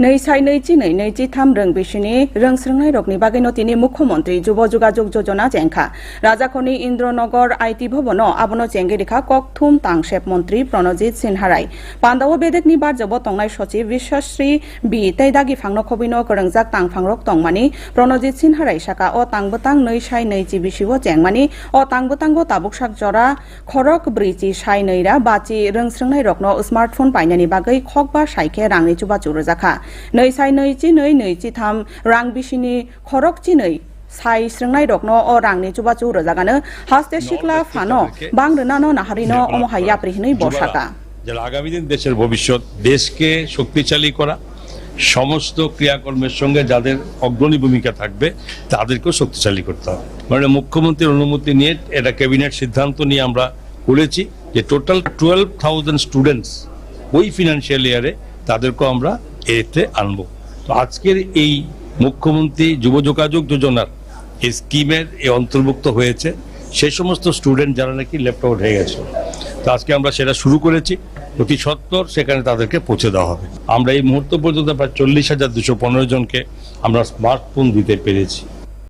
नै साइ नैजि नै नैजि थाम रोंबिसिनि रोंस्रोंनाय रगनि बागैनो तिनि मुख्यमन्त्री যুব যোগাযোগ যোজনা জেংখা রাজাখনি ইন্দ্রনগর আইটি ভবন আবনো জেঙ্গেরিখা ককথুম তাংশেপ মন্ত্রী প্রণজিৎ সিনহারাই পান্দাও বেদেকনি বারজব তংনাই সচিব বিশ্বশ্রী বি তৈদাগি ফাংনো খবিনো করংজাক তাংফাংরক তংমানি প্রণজিৎ সিনহারাই সাকা ও তাংবতাং नै সাই নৈজি বিশিও জেংমানি ও তাংবতাঙ্গ তাবুকসাক জরা খরক ব্রিজি সাই নৈরা বাচি रोंस्रोंनाय रकनो स्मार्टफन बायनायनि बागै खकबा साइखे रांनि चुबा चुरोजाखा नै साइ नैजि नै नैजि थाम रां बिसिनि खरक चिनै साइ स्रोंनाय रकनो अ रांनि चुबा चुरोजागानो हास्ते सिख्ला फानो बां रोनानो नाहारिनो अमहाय याप्रिहिनै बसाका যারা আগামী দিন দেশের ভবিষ্যৎ দেশকে শক্তিশালী করা সমস্ত ক্রিয়াকর্মের সঙ্গে যাদের অগ্রণী ভূমিকা থাকবে তাদেরকেও শক্তিশালী করতে হবে মানে মুখ্যমন্ত্রীর অনুমতি নিয়ে এটা ক্যাবিনেট সিদ্ধান্ত নিয়ে আমরা করেছি যে টোটাল টুয়েলভ থাউজেন্ড স্টুডেন্টস ওই ফিনান্সিয়াল ইয়ারে তাদেরকেও আমরা এতে আনব। তো আজকের এই মুখ্যমন্ত্রী যুব যোগাযোগ যোজনার এই স্কিমের এ অন্তর্ভুক্ত হয়েছে সেই সমস্ত স্টুডেন্ট যারা নাকি ল্যাপটপ হয়ে গেছে। তো আজকে আমরা সেটা শুরু করেছি অতি সত্তর সেখানে তাদেরকে পৌঁছে দেওয়া হবে। আমরা এই মুহূর্ত পর্যন্ত প্রায় চল্লিশ হাজার দুশো পনেরো জনকে আমরা স্মার্টফোন দিতে পেরেছি।